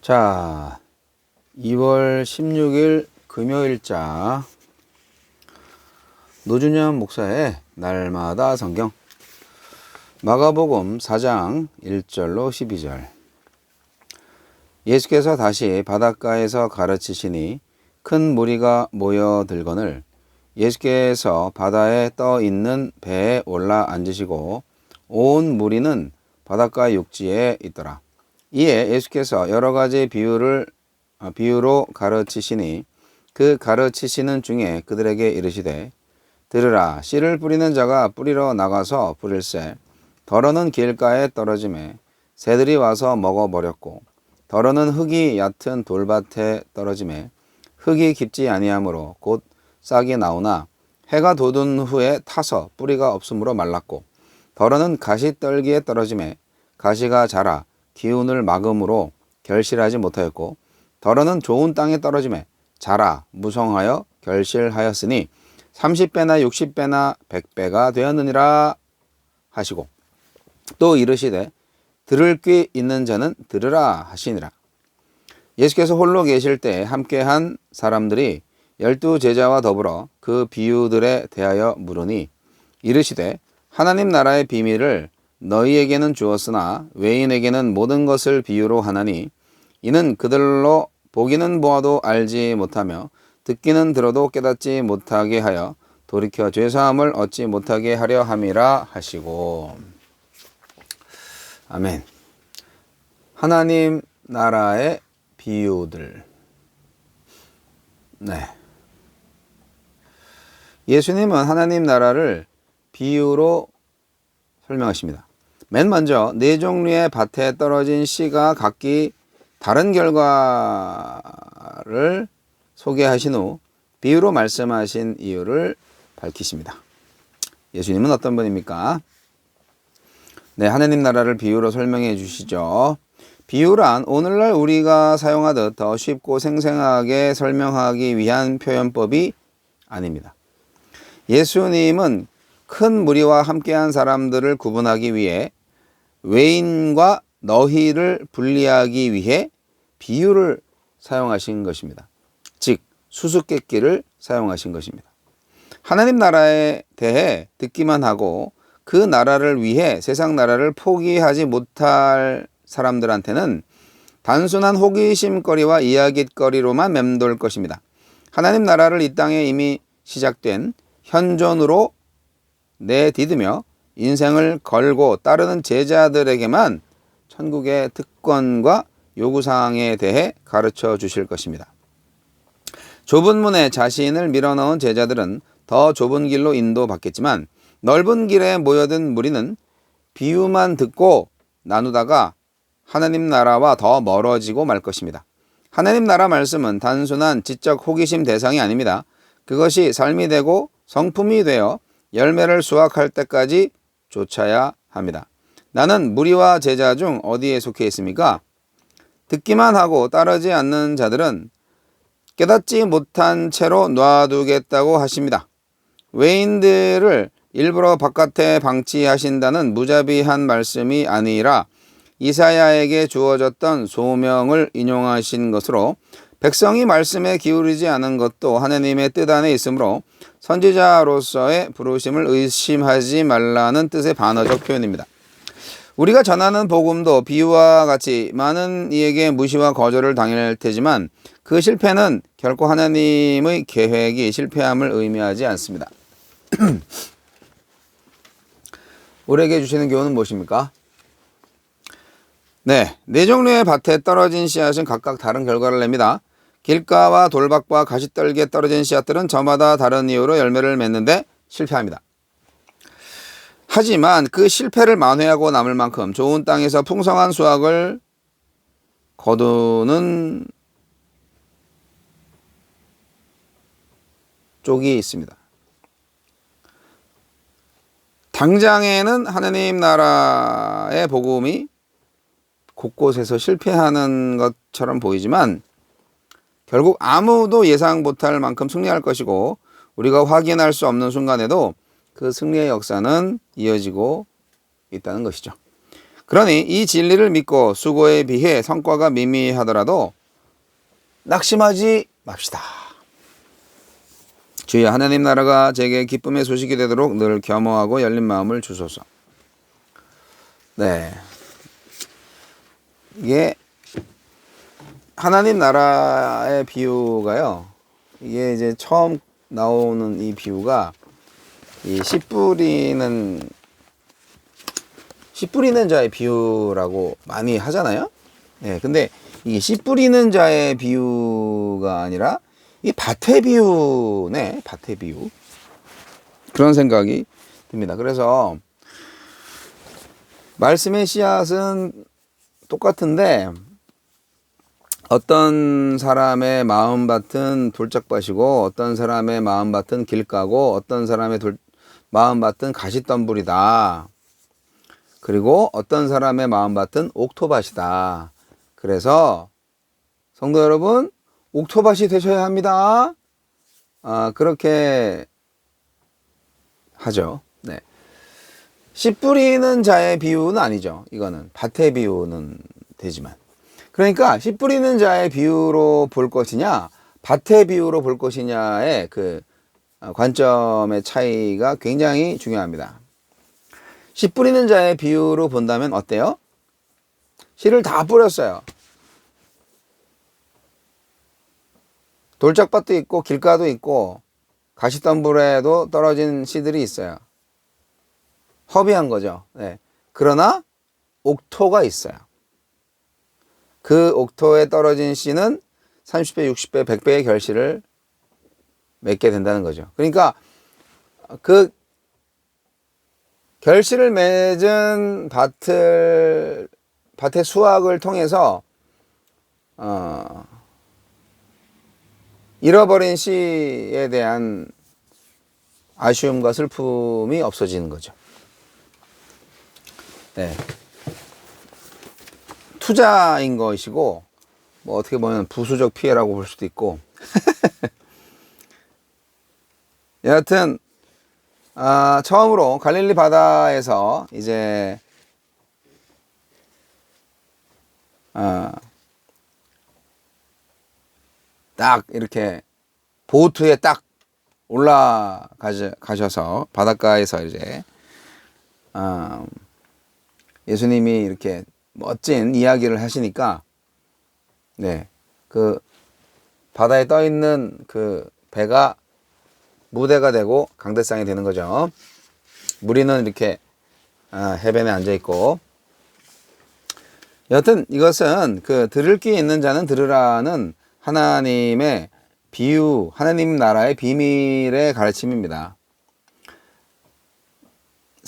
자, 2월 16일 금요일자. 노준현 목사의 날마다 성경. 마가복음 4장 1절로 12절. 예수께서 다시 바닷가에서 가르치시니 큰 무리가 모여들거늘 예수께서 바다에 떠 있는 배에 올라 앉으시고 온 무리는 바닷가 육지에 있더라. 이에 예수께서 여러 가지 비유를 아, 비유로 가르치시니 그 가르치시는 중에 그들에게 이르시되 들으라 씨를 뿌리는 자가 뿌리러 나가서 뿌릴새 덜어는 길가에 떨어짐에 새들이 와서 먹어버렸고 덜어는 흙이 얕은 돌밭에 떨어짐에 흙이 깊지 아니하므로 곧 싹이 나오나 해가 돋은 후에 타서 뿌리가 없으므로 말랐고 덜어는 가시 떨기에 떨어짐에 가시가 자라 기운을 막음으로 결실하지 못하였고 덜어는 좋은 땅에 떨어짐에 자라 무성하여 결실하였으니 30배나 60배나 100배가 되었느니라 하시고 또 이르시되 들을 귀 있는 자는 들으라 하시니라. 예수께서 홀로 계실 때 함께한 사람들이 열두 제자와 더불어 그 비유들에 대하여 물으니 이르시되 하나님 나라의 비밀을 너희에게는 주었으나 외인에게는 모든 것을 비유로 하나니 이는 그들로 보기는 보아도 알지 못하며 듣기는 들어도 깨닫지 못하게 하여 돌이켜 죄사함을 얻지 못하게 하려 함이라 하시고 아멘. 하나님 나라의 비유들. 네. 예수님은 하나님 나라를 비유로 설명하십니다. 맨 먼저 네 종류의 밭에 떨어진 씨가 각기 다른 결과를 소개하신 후 비유로 말씀하신 이유를 밝히십니다. 예수님은 어떤 분입니까? 네, 하나님 나라를 비유로 설명해 주시죠. 비유란 오늘날 우리가 사용하듯 더 쉽고 생생하게 설명하기 위한 표현법이 아닙니다. 예수님은 큰 무리와 함께한 사람들을 구분하기 위해 외인과 너희를 분리하기 위해 비유를 사용하신 것입니다. 즉, 수수께끼를 사용하신 것입니다. 하나님 나라에 대해 듣기만 하고 그 나라를 위해 세상 나라를 포기하지 못할 사람들한테는 단순한 호기심거리와 이야깃거리로만 맴돌 것입니다. 하나님 나라를 이 땅에 이미 시작된 현존으로 내디디며 인생을 걸고 따르는 제자들에게만 천국의 특권과 요구사항에 대해 가르쳐 주실 것입니다. 좁은 문에 자신을 밀어넣은 제자들은 더 좁은 길로 인도받겠지만 넓은 길에 모여든 무리는 비유만 듣고 나누다가 하나님 나라와 더 멀어지고 말 것입니다. 하나님 나라 말씀은 단순한 지적 호기심 대상이 아닙니다. 그것이 삶이 되고 성품이 되어 열매를 수확할 때까지 쫓아야 합니다. 나는 무리와 제자 중 어디에 속해 있습니까? 듣기만 하고 따르지 않는 자들은 깨닫지 못한 채로 놔두겠다고 하십니다. 외인들을 일부러 바깥에 방치하신다는 무자비한 말씀이 아니라 이사야에게 주어졌던 소명을 인용하신 것으로 백성이 말씀에 기울이지 않은 것도 하나님의 뜻 안에 있으므로 선지자로서의 부르심을 의심하지 말라는 뜻의 반어적 표현입니다. 우리가 전하는 복음도 비유와 같이 많은 이에게 무시와 거절을 당할 테지만 그 실패는 결코 하나님의 계획이 실패함을 의미하지 않습니다. 우리에게 주시는 교훈은 무엇입니까? 네, 네 종류의 밭에 떨어진 씨앗은 각각 다른 결과를 냅니다. 길가와 돌박과 가시떨기에 떨어진 씨앗들은 저마다 다른 이유로 열매를 맺는데 실패합니다. 하지만 그 실패를 만회하고 남을 만큼 좋은 땅에서 풍성한 수확을 거두는 쪽이 있습니다. 당장에는 하나님 나라의 복음이 곳곳에서 실패하는 것처럼 보이지만 결국 아무도 예상 못할 만큼 승리할 것이고 우리가 확인할 수 없는 순간에도 그 승리의 역사는 이어지고 있다는 것이죠. 그러니 이 진리를 믿고 수고에 비해 성과가 미미하더라도 낙심하지 맙시다. 주여 하나님 나라가 제게 기쁨의 소식이 되도록 늘 겸허하고 열린 마음을 주소서. 네. 이게 하나님 나라의 비유가요. 이게 이제 처음 나오는 이 비유가 이 씨 뿌리는 씨 뿌리는 자의 비유라고 많이 하잖아요. 예, 근데 이게 씨 뿌리는 자의 비유가 아니라 이 밭의 비유네, 밭의 비유. 그런 생각이 듭니다. 그래서 말씀의 씨앗은 똑같은데 어떤 사람의 마음밭은 돌짝밭이고 어떤 사람의 마음밭은 길가고 어떤 사람의 돌, 마음밭은 가시덤불이다. 그리고 어떤 사람의 마음밭은 옥토밭이다. 그래서 성도 여러분 옥토밭이 되셔야 합니다. 아, 그렇게 하죠. 네. 씨 뿌리는 자의 비유는 아니죠. 이거는 밭의 비유는 되지만. 그러니까 씨 뿌리는 자의 비유로 볼 것이냐, 밭의 비유로 볼 것이냐의 그 관점의 차이가 굉장히 중요합니다. 씨 뿌리는 자의 비유로 본다면 어때요? 씨를 다 뿌렸어요. 돌짝밭도 있고 길가도 있고 가시덤불에도 떨어진 씨들이 있어요. 허비한 거죠. 네. 그러나 옥토가 있어요. 그 옥토에 떨어진 씨는 30배, 60배, 100배의 결실을 맺게 된다는 거죠. 그러니까 그 결실을 맺은 밭을 밭의 수확을 통해서 어, 잃어버린 씨에 대한 아쉬움과 슬픔이 없어지는 거죠. 네. 투자인 것이고 뭐 어떻게 보면 부수적 피해라고 볼 수도 있고. 여하튼 아, 처음으로 갈릴리 바다에서 이제 아, 딱 이렇게 보트에 딱 올라가셔서 바닷가에서 이제 아, 예수님이 이렇게 멋진 이야기를 하시니까 네 그 바다에 떠 있는 그 배가 무대가 되고 강대상이 되는 거죠. 무리는 이렇게 아, 해변에 앉아 있고 여튼 이것은 그 들을 귀 있는 자는 들으라는 하나님의 비유, 하나님 나라의 비밀의 가르침입니다.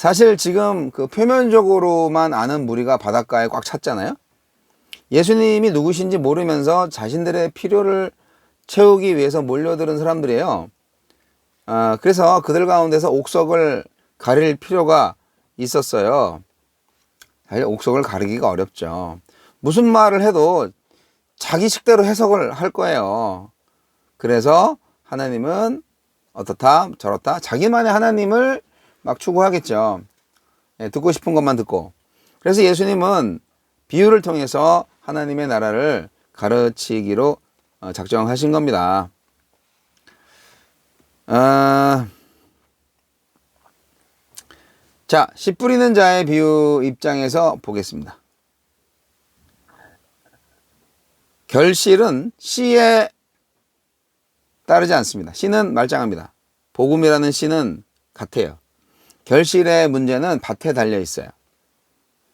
사실 지금 그 표면적으로만 아는 무리가 바닷가에 꽉 찼잖아요. 예수님이 누구신지 모르면서 자신들의 필요를 채우기 위해서 몰려드는 사람들이에요. 아, 그래서 그들 가운데서 옥석을 가릴 필요가 있었어요. 사실 옥석을 가리기가 어렵죠. 무슨 말을 해도 자기 식대로 해석을 할 거예요. 그래서 하나님은 어떻다, 저렇다, 자기만의 하나님을 막 추구하겠죠. 예, 듣고 싶은 것만 듣고. 그래서 예수님은 비유를 통해서 하나님의 나라를 가르치기로 어, 작정하신 겁니다. 아, 자, 씨 뿌리는 자의 비유 입장에서 보겠습니다. 결실은 씨에 따르지 않습니다. 씨는 말짱합니다. 복음이라는 씨는 같아요. 결실의 문제는 밭에 달려 있어요.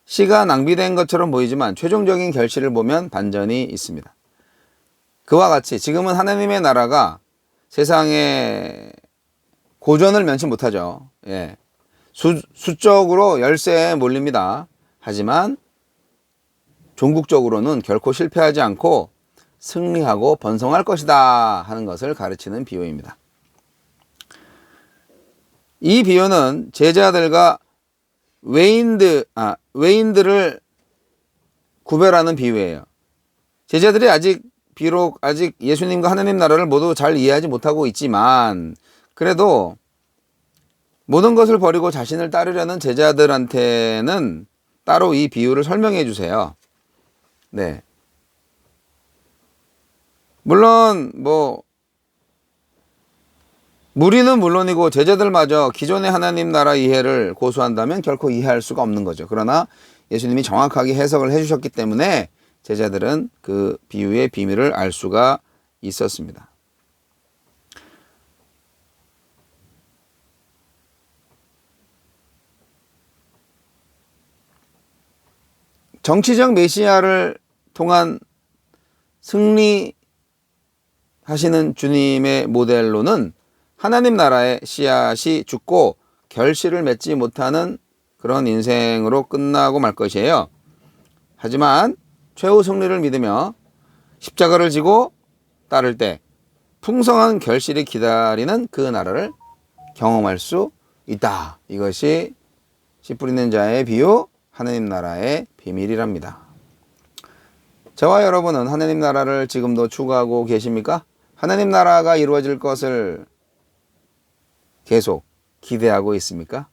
씨가 낭비된 것처럼 보이지만 최종적인 결실을 보면 반전이 있습니다. 그와 같이 지금은 하나님의 나라가 세상에 고전을 면치 못하죠. 예. 수, 수적으로 열세에 몰립니다. 하지만 종국적으로는 결코 실패하지 않고 승리하고 번성할 것이다 하는 것을 가르치는 비유입니다. 이 비유는 제자들과 외인들, 아, 외인들을 구별하는 비유예요. 제자들이 아직 비록 아직 예수님과 하나님 나라를 모두 잘 이해하지 못하고 있지만 그래도 모든 것을 버리고 자신을 따르려는 제자들한테는 따로 이 비유를 설명해 주세요. 네. 물론 뭐 무리는 물론이고 제자들마저 기존의 하나님 나라 이해를 고수한다면 결코 이해할 수가 없는 거죠. 그러나 예수님이 정확하게 해석을 해주셨기 때문에 제자들은 그 비유의 비밀을 알 수가 있었습니다. 정치적 메시아를 통한 승리 하시는 주님의 모델로는 하나님 나라의 씨앗이 죽고 결실을 맺지 못하는 그런 인생으로 끝나고 말 것이에요. 하지만 최후 승리를 믿으며 십자가를 지고 따를 때 풍성한 결실이 기다리는 그 나라를 경험할 수 있다. 이것이 씨 뿌리는 자의 비유, 하나님 나라의 비밀이랍니다. 저와 여러분은 하나님 나라를 지금도 추구하고 계십니까? 하나님 나라가 이루어질 것을 계속 기대하고 있습니까?